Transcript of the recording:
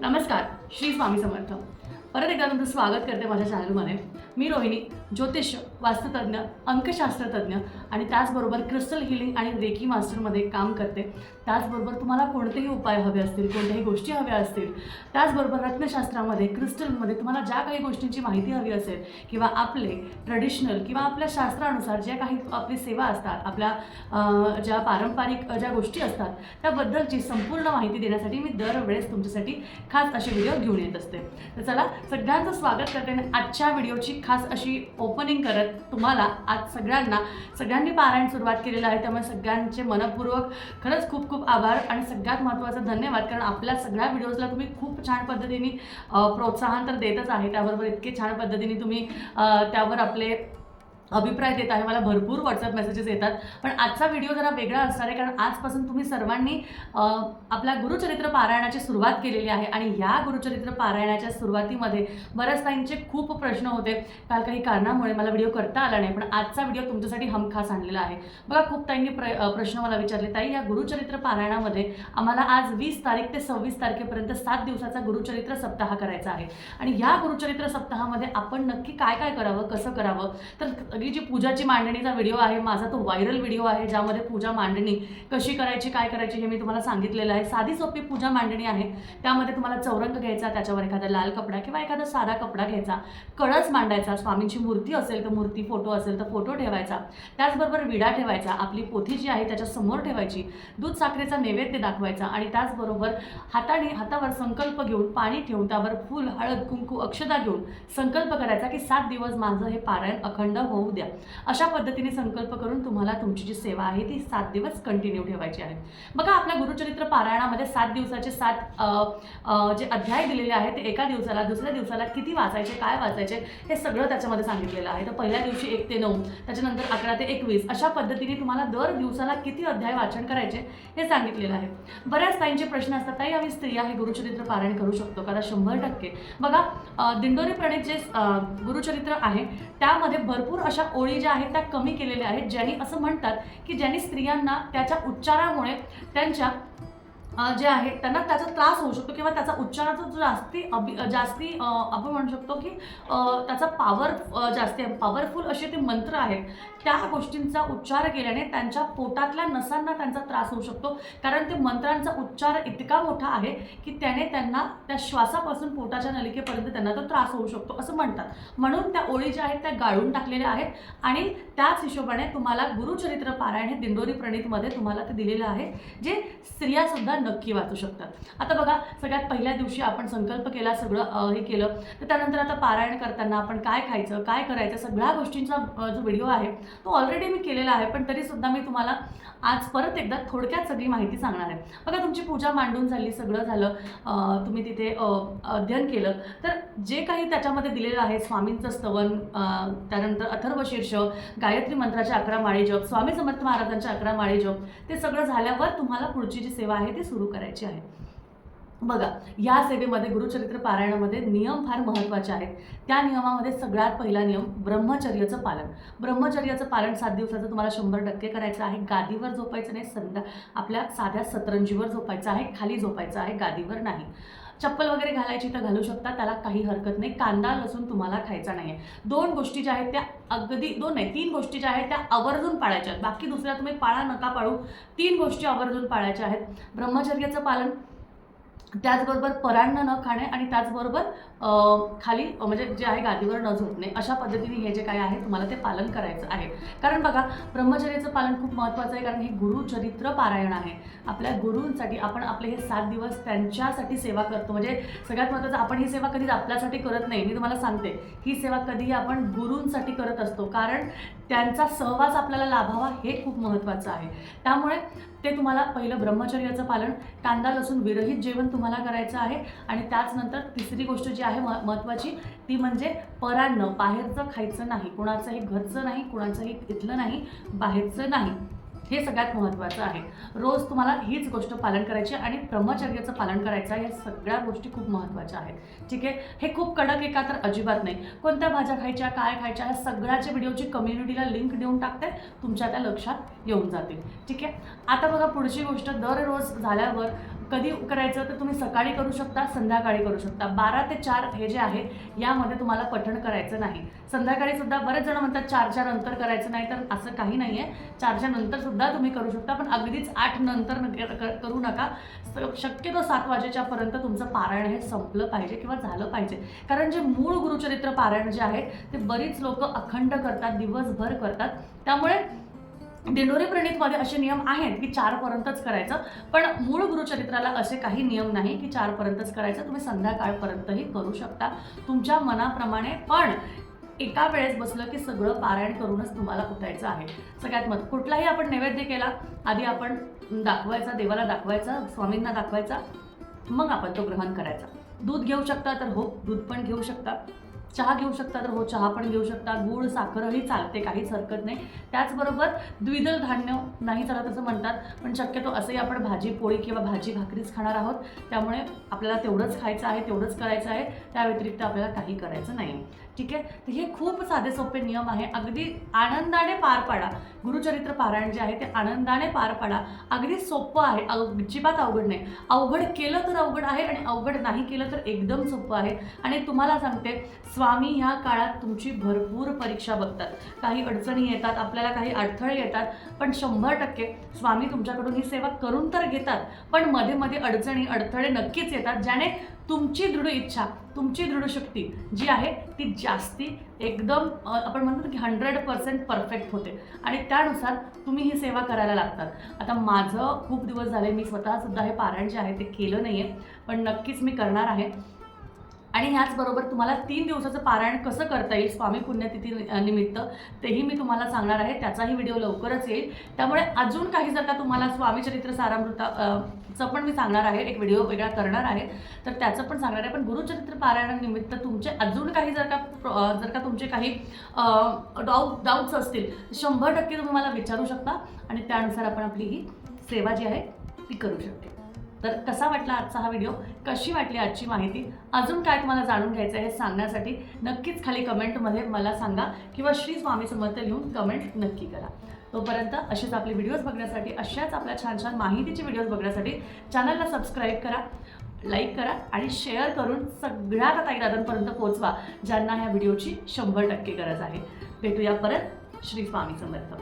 नमस्कार श्री स्वामी समर्थ. परत एकदा तुमचं स्वागत करते माझ्या चॅनलमध्ये मी रोहिणी ज्योतिष वास्तुतज्ञ अंकशास्त्रतज्ञ आणि त्याचबरोबर क्रिस्टल हिलिंग आणि रेकी मास्टरमध्ये काम करते. त्याचबरोबर तुम्हाला कोणतेही उपाय हवे असतील कोणत्याही गोष्टी हव्या असतील त्याचबरोबर रत्नशास्त्रामध्ये क्रिस्टलमध्ये तुम्हाला ज्या काही गोष्टींची माहिती हवी असेल किंवा आपले ट्रेडिशनल किंवा आपल्या शास्त्रानुसार ज्या काही आपली सेवा असतात आपल्या ज्या पारंपरिक ज्या गोष्टी असतात त्याबद्दलची संपूर्ण माहिती देण्यासाठी मी दरवेळेस तुमच्यासाठी खास असे व्हिडिओ घेऊन येत असते. तर चला सगळ्यांचं स्वागत करते आणि आजच्या व्हिडिओची खास अशी ओपनिंग करत तुम्हाला आज सगळ्यांना सगळ्यांनी पारायण सुरुवात केलेलं आहे. त्यामुळे सगळ्यांचे मनपूर्वक खरंच खूप खूप आभार आणि सगळ्यात महत्त्वाचं धन्यवाद कारण आपल्या सगळ्या व्हिडिओजला तुम्ही खूप छान पद्धतीने प्रोत्साहन तर देतच आहे. त्याबरोबर इतके छान पद्धतीने तुम्ही त्यावर आपले अभिप्राय देत आहे मला भरपूर व्हॉट्सअप मेसेजेस येतात. पण आजचा व्हिडिओ जरा वेगळा असणार आहे कारण आजपासून तुम्ही सर्वांनी आपल्या गुरुचरित्र पारायणाची सुरुवात केलेली आहे आणि या गुरुचरित्र पारायणाच्या सुरुवातीमध्ये बऱ्याच काहींचे खूप प्रश्न होते. काल काही कारणामुळे मला व्हिडिओ करता आला नाही पण आजचा व्हिडिओ तुमच्यासाठी हमखास आणलेला आहे. बघा खूप ताईंनी प्र प्रश्न मला विचारले. ताई या गुरुचरित्र पारायणामध्ये आम्हाला आज वीस तारीख ते सव्वीस तारखेपर्यंत सात दिवसाचा गुरुचरित्र सप्ताह करायचा आहे. आणि या गुरुचरित्र सप्ताहामध्ये आपण नक्की काय काय करावं कसं करावं? तर सगळी जी पूजाची मांडणीचा व्हिडिओ आहे माझा तो व्हायरल व्हिडिओ आहे ज्यामध्ये पूजा मांडणी कशी करायची काय करायची हे मी तुम्हाला सांगितलेलं आहे. साधी सोपी पूजा मांडणी आहे. त्यामध्ये तुम्हाला चौरंग घ्यायचा त्याच्यावर एखादा लाल कपडा किंवा एखादा साधा कपडा घ्यायचा. कळस मांडायचा स्वामींची मूर्ती असेल तर मूर्ती फोटो असेल तर फोटो ठेवायचा. त्याचबरोबर विडा ठेवायचा आपली पोथी जी आहे त्याच्यासमोर ठेवायची. दूध साखरेचा नैवेद्य दाखवायचा आणि त्याचबरोबर हाताने हातावर संकल्प घेऊन पाणी ठेवून त्यावर फूल हळद कुंकू अक्षदा घेऊन संकल्प करायचा की सात दिवस माझं हे पारायण अखंड होऊ द्या. अशा पद्धतीने संकल्प करून तुम्हाला तुमची जी सेवा आहे ती सात दिवस कंटिन्यू ठेवायची आहे. बघा आपल्या गुरुचरित्र पारायणामध्ये सात दिवसाचे सात जे अध्याय दिलेले आहेत ते एका दिवसाला दुसऱ्या दिवसाला किती वाचायचे काय वाचायचे हे सगळं त्याच्यामध्ये सांगितलेलं आहे. तर पहिल्या दिवशी एक ते नऊ त्याच्यानंतर अकरा ते एकवीस अशा पद्धतीने तुम्हाला दर दिवसाला किती अध्याय वाचन करायचे हे सांगितलेलं आहे. बऱ्याच ताईंचे प्रश्न असतात ताई आम्ही स्त्रिया हे गुरुचरित्र पारायण करू शकतो कारण शंभर टक्के. बघा अ, दिंडोरी प्रणित जे गुरुचरित्र आहे त्यामध्ये भरपूर अशा ओळी ज्या आहेत त्या कमी केलेल्या आहेत ज्यांनी असं म्हणतात की ज्यांनी स्त्रियांना त्याच्या उच्चारामुळे त्यांच्या जे आहेत त्यांना त्याचा त्रास होऊ शकतो किंवा त्याचा उच्चाराचा जो जास्ती अभि जास्ती आपण म्हणू शकतो की त्याचा पॉवर जास्ती आहे. पॉवरफुल असे ते मंत्र आहेत. त्या गोष्टींचा उच्चार केल्याने त्यांच्या पोटातल्या नसांना त्यांचा त्रास होऊ शकतो. कारण ते मंत्रांचा उच्चार इतका मोठा आहे की त्याने त्यांना त्या श्वासापासून पोटाच्या नलिकेपर्यंत त्यांना तो त्रास होऊ शकतो असं म्हणतात. म्हणून त्या ओळी ज्या आहेत त्या गाळून टाकलेल्या आहेत आणि त्याच हिशोबाने तुम्हाला गुरुचरित्र पारायण हे दिंडोरी प्रणितमध्ये तुम्हाला ते दिलेलं आहे. जे स्त्रियासुद्धा नक्की वाचू शकतात. आता बघा सगळ्यात पहिल्या दिवशी आपण संकल्प केला सगळं हे केलं तर त्यानंतर आता पारायण करताना आपण काय खायचं काय करायचं सगळ्या गोष्टींचा जो व्हिडिओ आहे तो ऑलरेडी मी केलेला आहे पण तरीसुद्धा मी तुम्हाला आज परत एकदा थोडक्यात सगळी माहिती सांगणार आहे. बघा तुमची पूजा मांडून झाली सगळं झालं तुम्ही तिथे अध्ययन केलं तर जे काही त्याच्यामध्ये दिलेलं आहे स्वामींचं स्तवन त्यानंतर अथर्व शीर्ष गायत्री मंत्राच्या अकरा माळी जप स्वामी समर्थ महाराजांच्या अकरा माळी जप ते सगळं झाल्यावर तुम्हाला पुढची जी सेवा आहे ती सुरू करायची आहे बघा या सेवेमध्ये गुरुचरित्र पारायणामध्ये नियम फार महत्त्वाचे आहेत. त्या नियमामध्ये सगळ्यात पहिला नियम ब्रह्मचर्याचं पालन. ब्रह्मचर्याचं पालन सात दिवसाचं तुम्हाला शंभर टक्के करायचं आहे. गादीवर झोपायचं नाही संध्या आपल्या साध्या सतरंजीवर झोपायचं आहे खाली झोपायचं आहे गादीवर नाही. चप्पल वगैरे घालायची तर घालू शकता त्याला काही हरकत नाही. कांदा लसूण तुम्हाला खायचा नाही आहे दोन गोष्टी ज्या आहेत त्या अगदी दोन नाही तीन गोष्टी ज्या आहेत त्या आवर्जून पाळायच्या आहेत. बाकी दुसऱ्या तुम्ही पाळा नका पाळू. तीन गोष्टी आवर्जून पाळायच्या आहेत. ब्रह्मचर्याचं पालन त्याचबरोबर परांना न खाणे आणि त्याचबरोबर खाली म्हणजे जे आहे गादीवर न झोपणे अशा पद्धतीने हे जे काय आहे तुम्हाला ते पालन करायचं आहे. कारण बघा ब्रह्मचर्याचं पालन खूप महत्त्वाचं आहे कारण हे गुरुचरित्र पारायण आहे. आपल्या गुरूंसाठी आपण आपले हे सात दिवस त्यांच्यासाठी सेवा करतो. म्हणजे सगळ्यात महत्त्वाचं आपण ही सेवा कधीच आपल्यासाठी करत नाही. मी तुम्हाला सांगते ही सेवा कधीही आपण गुरूंसाठी करत असतो. कारण त्यांचा सहवास आपल्याला लाभावा हे खूप महत्त्वाचं आहे. त्यामुळे ते तुम्हाला पहिलं ब्रह्मचर्याचं पालन कांदा लसूण विरहित जेवण तुम्हाला करायचं आहे आणि त्याचनंतर तिसरी गोष्ट जी आहे म महत्त्वाची ती म्हणजे परान्न बाहेरचं खायचं नाही कुणाचंही घरचं नाही कुणाचंही इथलं नाही बाहेरचं नाही. हे सगळ्यात महत्त्वाचं आहे. रोज तुम्हाला हीच गोष्ट पालन करायची आहे आणि ब्रह्मचर्याचं पालन करायचं या सगळ्या गोष्टी खूप महत्त्वाच्या आहेत. ठीक आहे? हे खूप कडक आहे का तर अजिबात नाही. कोणत्या भाज्या खायच्या काय खायच्या ह्या सगळ्याच्या व्हिडिओची कम्युनिटीला लिंक देऊन टाकते तुमच्या त्या लक्षात येऊन जातील. ठीक आहे? आता बघा पुढची गोष्ट दररोज झाल्यावर कधी करायचं तर तुम्ही सकाळी करू शकता संध्याकाळी करू शकता. बारा ते चार हे जे आहे यामध्ये तुम्हाला पठण करायचं नाही. संध्याकाळी सुद्धा बरेच जण म्हणतात चारच्या नंतर करायचं नाही तर असं काही नाही आहे चारच्या नंतर सुद्धा तुम्ही करू शकता पण अगदीच आठ नंतर न- क- करू नका. शक्यतो सात वाजेच्या पर्यंत तुमचं पारायण हे संपलं पाहिजे किंवा झालं पाहिजे. कारण जे मूळ गुरुचरित्र पारायण जे आहे ते बरीच लोक अखंड करतात दिवसभर करतात. त्यामुळे दिंडोरी प्रणितमध्ये असे नियम आहेत की चारपर्यंतच करायचं. पण मूळ गुरुचरित्राला असे काही नियम नाही की चारपर्यंतच करायचं. तुम्ही संध्याकाळपर्यंतही करू शकता. तुमच्या मनाप्रमाणे पण एका वेळेस बसलं की सगळं पारायण करूनच तुम्हाला उठायचं आहे. सगळ्यात मत कुठलाही आपण नैवेद्य केला आधी आपण दाखवायचा देवाला दाखवायचा स्वामींना दाखवायचा मग आपण तो ग्रहण करायचा. दूध घेऊ शकता तर हो दूध पण घेऊ शकता. चहा घेऊ शकता तर हो चहा पण घेऊ शकता. गूळ साखरही चालते काहीच हरकत नाही. त्याचबरोबर द्विदल धान्य नाही चालत असं म्हणतात पण शक्यतो असंही आपण भाजी पोळी किंवा भाजी भाकरीच खाणार आहोत. त्यामुळे आपल्याला तेवढंच खायचं आहे तेवढंच करायचं आहे. त्या व्यतिरिक्त आपल्याला काही करायचं नाही. ठीक आहे? तर हे खूप साधे सोपे नियम आहे. अगदी आनंदाने पार पाडा. गुरुचरित्र पारायण जे आहे ते आनंदाने पार पाडा. अगदी सोपं आहे. अजिबात अवघड नाही. अवघड केलं तर अवघड आहे आणि अवघड नाही केलं तर एकदम सोपं आहे. आणि तुम्हाला सांगते स्वामी ह्या काळात तुमची भरपूर परीक्षा बघतात. काही अडचणी येतात आपल्याला काही अडथळे येतात पण शंभर टक्के स्वामी तुमच्याकडून ही सेवा करून तर घेतात पण मध्ये मध्ये अडचणी अडथळे नक्कीच येतात ज्याने तुमची दृढ इच्छा तुमची दृढ शक्ती जी आहे ती जास्ती एकदम आपण म्हणतो की हंड्रेड पर्सेंट परफेक्ट होते. आणि त्यानुसार तुम्ही ही सेवा करायला लागतात. आता माझं खूप दिवस झाले मी स्वतःसुद्धा हे पारायण जे आहे ते केलं नाही आहे पण नक्कीच मी करणार आहे. आणि ह्याचबरोबर तुम्हाला तीन दिवसाचं पारायण कसं करता येईल स्वामी पुण्यतिथी निमित्त तेही मी तुम्हाला सांगणार आहे. त्याचाही व्हिडिओ लवकरच येईल. त्यामुळे अजून काही जर का तुम्हाला स्वामी चरित्र सारामृता चं पण मी सांगणार आहे. एक व्हिडिओ वेगळा करणार आहे. तर त्याचं पण सांगणार आहे. पण गुरुचरित्र पारायणानिमित्त तुमचे अजून काही जर का जर का तुमचे काही डाऊट डाऊट्स असतील शंभर टक्के तुम्ही मला विचारू शकता. आणि त्यानुसार आपण आपली ही सेवा जी आहे ती करू शकते. तर कसा वाटला आजचा हा व्हिडिओ कशी वाटली आजची माहिती? अजून काय तुम्हाला जाणून घ्यायचं आहे हे सांगण्यासाठी नक्कीच खाली कमेंटमध्ये मला सांगा किंवा श्री स्वामी समर्थ लिहून कमेंट नक्की करा. तोपर्यंत असेच आपले व्हिडिओज बघण्यासाठी अशाच आपल्या छान छान माहितीचे व्हिडिओज बघण्यासाठी चॅनलला सबस्क्राईब करा लाईक करा आणि शेअर करून सगळ्या ताईदादांपर्यंत पोहोचवा ज्यांना ह्या व्हिडिओची शंभर टक्के गरज आहे. भेटूया परत श्री स्वामी समर्थ.